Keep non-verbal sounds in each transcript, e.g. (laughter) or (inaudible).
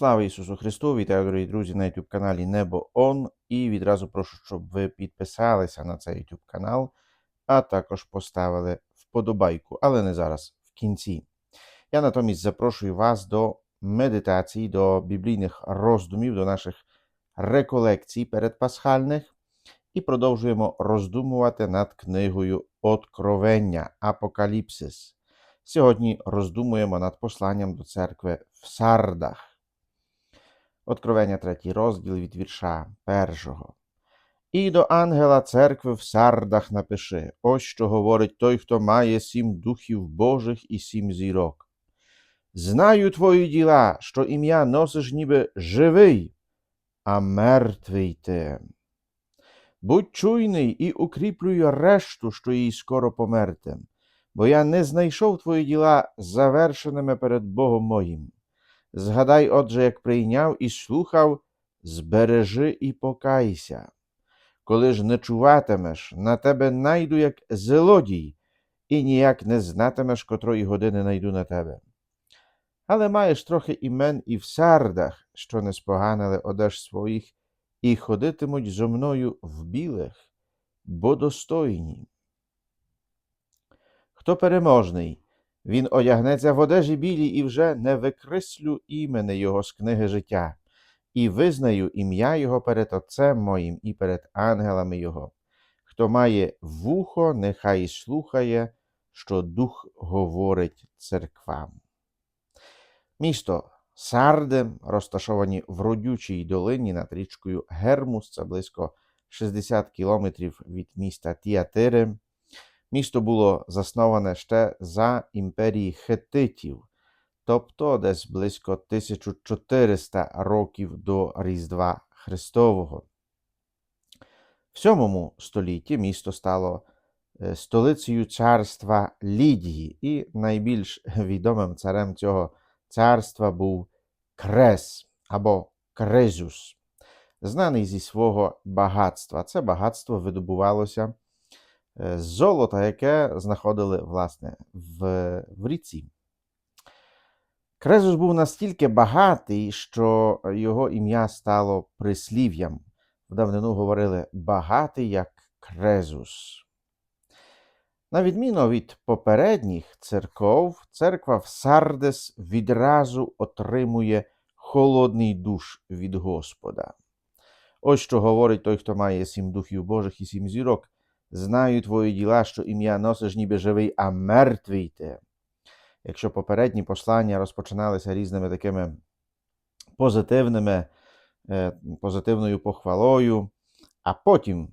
Слава Ісусу Христу! Вітаю, дорогі друзі, на YouTube каналі Небо Он. І відразу прошу, щоб ви підписалися на цей YouTube канал, а також поставили вподобайку, але не зараз, в кінці. Я натомість запрошую вас до медитації, до біблійних роздумів, до наших реколекцій передпасхальних. І продовжуємо роздумувати над книгою Откровення Апокаліпсис. Сьогодні роздумуємо над посланням до церкви в Сардах. Откровення, третій розділ від вірша першого. І до ангела церкви в Сардах напиши: ось що говорить той, хто має сім духів Божих і сім зірок. Знаю твої діла, що ім'я носиш ніби живий, а мертвий ти. Будь чуйний і укріплюй решту, що їй скоро померти, бо я не знайшов твої діла завершеними перед Богом моїм. Згадай, отже, як прийняв і слухав, збережи і покайся. Коли ж не чуватимеш, на тебе найду як злодій, і ніяк не знатимеш, котрої години найду на тебе. Але маєш трохи імен і в сардах, що не споганили одеж своїх, і ходитимуть зо мною в білих, бо достойні. Хто переможний, він одягнеться в одежі білі і вже не викреслю імене Його з книги життя, і визнаю ім'я Його перед Отцем моїм і перед ангелами Його. Хто має вухо, нехай слухає, що Дух говорить церквам. Місто Сарди, розташовані в родючій долині над річкою Гермус, це близько 60 кілометрів від міста Тіатири. Місто було засноване ще за імперії Хетитів, тобто десь близько 1400 років до Різдва Христового. В сьомому столітті місто стало столицею царства Лідії, і найбільш відомим царем цього царства був Крес або Крезюс, знаний зі свого багатства. Це багатство видобувалося золота, яке знаходили власне в, в ріці. Крезус був настільки багатий, що його ім'я стало прислів'ям. В давнину говорили багатий як Крезус. На відміну від попередніх церков, церква в Сардес відразу отримує холодний душ від Господа. Ось що говорить той, хто має сім духів Божих і сім зірок. Знаю твої діла, що ім'я носиш ніби живий, а мертвий ти. Якщо попередні послання розпочиналися різними такими позитивними, позитивною похвалою, а потім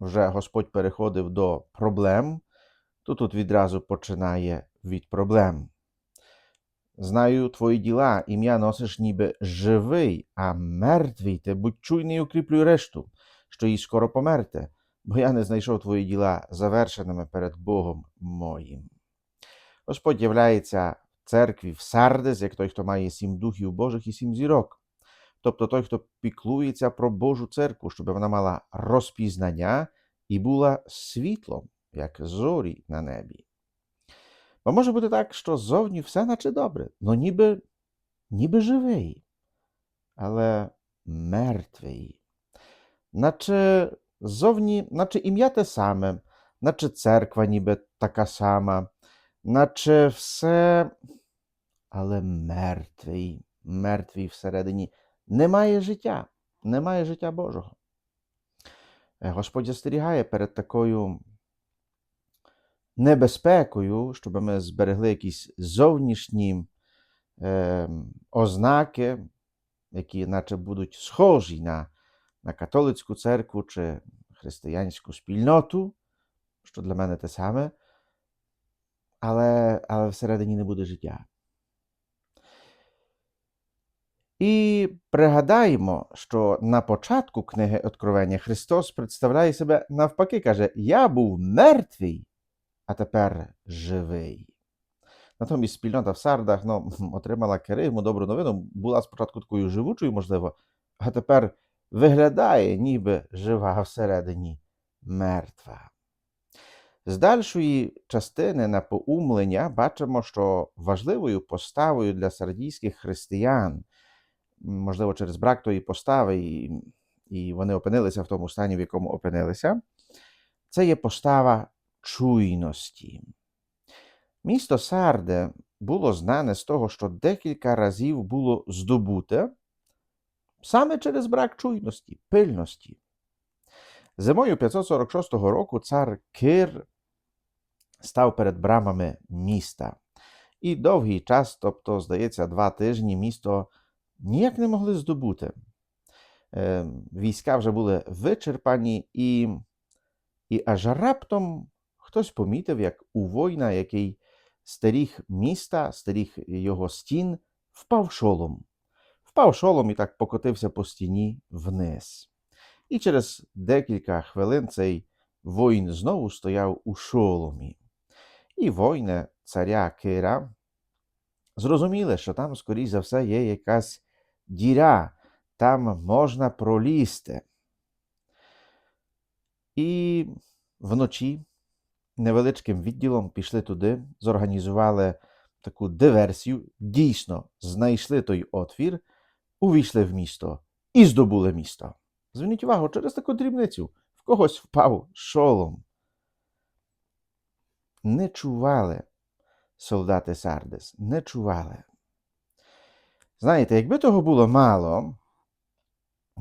вже Господь переходив до проблем, то тут відразу починає від проблем. Знаю твої діла, ім'я носиш ніби живий, а мертвий ти, будь чуйний і укріплюй решту, що їй скоро померте бо я не знайшов твої діла завершеними перед Богом моїм. Господь являється в церкві в Сардес, як той, хто має сім духів Божих і сім зірок. Тобто той, хто піклується про Божу церкву, щоб вона мала розпізнання і була світлом, як зорі на небі. Бо може бути так, що зовні все наче добре, ну ніби, ніби живий, але мертвий, наче Ззовні, наче ім'я те саме, наче церква ніби така сама, наче все, але мертвий, мертвий всередині. Немає життя, немає життя Божого. Е, Господь застерігає перед такою небезпекою, щоб ми зберегли якісь зовнішні е, ознаки, які наче будуть схожі на на католицьку церкву чи християнську спільноту, що для мене те саме, але, але всередині не буде життя. І пригадаємо, що на початку книги Откровення Христос представляє себе навпаки, каже: Я був мертвий, а тепер живий. Натомість спільнота в Сардах ну, (laughs) отримала керигму, добру новину, була спочатку такою живучою, можливо, а тепер виглядає, ніби жива всередині мертва. З дальшої частини напоумлення бачимо, що важливою поставою для сардійських християн можливо, через брак тої постави, і вони опинилися в тому стані, в якому опинилися. Це є постава чуйності. Місто Сарде було знане з того, що декілька разів було здобуте саме через брак чуйності, пильності. Зимою 546 року цар Кир став перед брамами міста. І довгий час, тобто, здається, два тижні, місто ніяк не могли здобути. Е, Війська вже були вичерпані, і, і аж раптом хтось помітив, як у воїна, який стеріг міста, стеріг його стін, впав шолом. Впав шолом і так покотився по стіні вниз. І через декілька хвилин цей воїн знову стояв у шоломі. І воїни царя Кира зрозуміли, що там, скоріш за все, є якась діря, там можна пролізти. І вночі невеличким відділом пішли туди, зорганізували таку диверсію, дійсно знайшли той отвір, увійшли в місто і здобули місто. Зверніть увагу, через таку дрібницю в когось впав шолом. Не чували солдати Сардес, не чували. Знаєте, якби того було мало,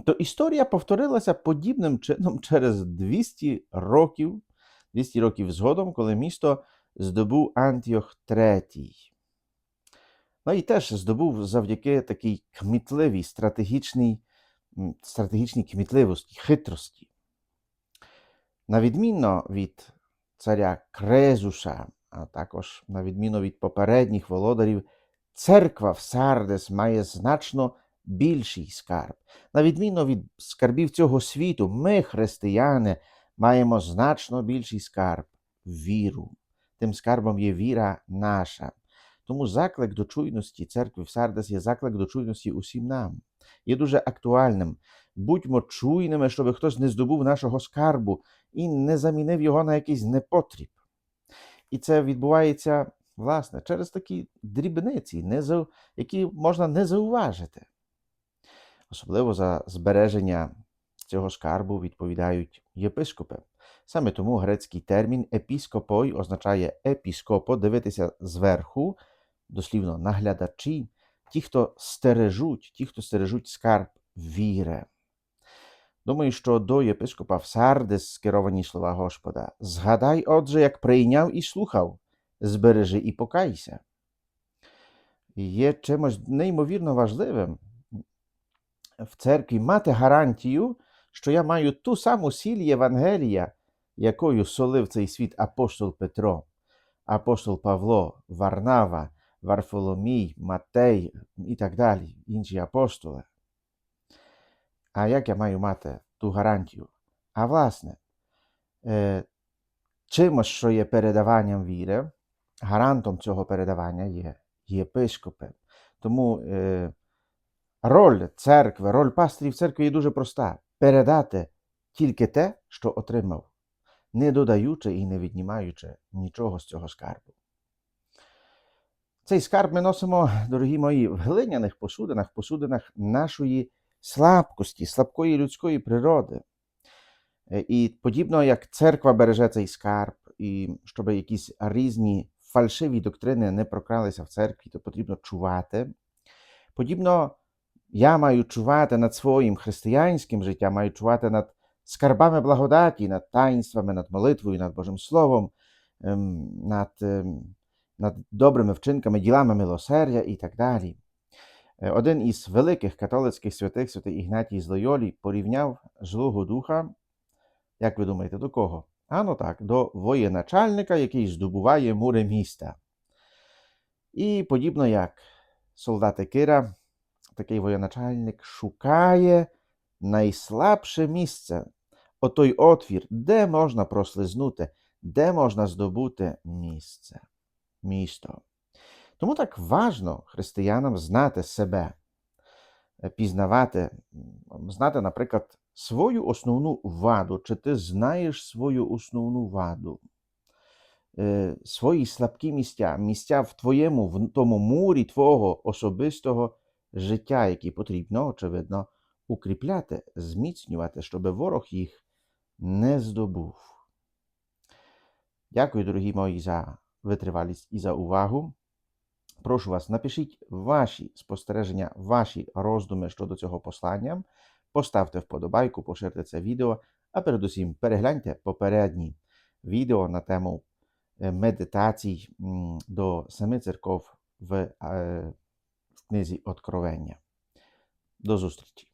то історія повторилася подібним чином через 200 років, 200 років згодом, коли місто здобув Антіох III. Ну і теж здобув завдяки такій кмітливій стратегічній, стратегічній кмітливості, хитрості. На відмінно від царя Крезуша, а також на відміну від попередніх володарів, церква в Сардес має значно більший скарб. На відміну від скарбів цього світу, ми, християни, маємо значно більший скарб віру. Тим скарбом є віра наша. Тому заклик до чуйності церкви в Сардес є заклик до чуйності усім нам. Є дуже актуальним. Будьмо чуйними, щоб хтось не здобув нашого скарбу і не замінив його на якийсь непотріб. І це відбувається, власне, через такі дрібниці, які можна не зауважити. Особливо за збереження цього скарбу відповідають єпископи. Саме тому грецький термін епіскопой означає епіскопо, дивитися зверху, дослівно наглядачі, ті, хто стережуть, ті, хто стережуть скарб віри. Думаю, що до єпископа в Сардис скеровані слова Господа. Згадай, отже, як прийняв і слухав, збережи і покайся. Є чимось неймовірно важливим в церкві мати гарантію, що я маю ту саму сіль Євангелія, якою солив цей світ апостол Петро, апостол Павло, Варнава, Варфоломій, Матей і так далі, інші апостоли. А як я маю мати ту гарантію? А власне, е, чимось, що є передаванням віри, гарантом цього передавання є єпископи. Тому е, роль церкви, роль пастирів церкви є дуже проста: передати тільки те, що отримав, не додаючи і не віднімаючи нічого з цього скарбу. Цей скарб ми носимо, дорогі мої, в глиняних посудинах, посудинах нашої слабкості, слабкої людської природи. Е, І подібно як церква береже цей скарб, і щоб якісь різні фальшиві доктрини не прокралися в церкві, то потрібно чувати. Подібно я маю чувати над своїм християнським життям, маю чувати над скарбами благодаті, над таїнствами, над молитвою, над Божим Словом, ем, над, ем, над добрими вчинками, ділами милосердя і так далі. Е, Один із великих католицьких святих, святий Ігнатій з Лойолі, порівняв Злого Духа, як ви думаєте, до кого? А ну так, до воєначальника, який здобуває мури міста. І подібно як солдати Кира, такий воєначальник шукає найслабше місце, отой отвір, де можна прослизнути, де можна здобути місце, місто. Тому так важно християнам знати себе, е, пізнавати, знати, наприклад, свою основну ваду. Чи ти знаєш свою основну ваду, Е, свої слабкі місця, місця в твоєму, в тому мурі твого особистого життя, які потрібно, очевидно, укріпляти, зміцнювати, щоб ворог їх не здобув. Дякую, дорогі мої, за витривалість і за увагу. Прошу вас, напишіть ваші спостереження, ваші роздуми щодо цього послання. Поставте вподобайку, поширте це відео, а передусім перегляньте попередні відео на тему е, медитацій до семи церков в, е, в книзі Откровення. До зустрічі!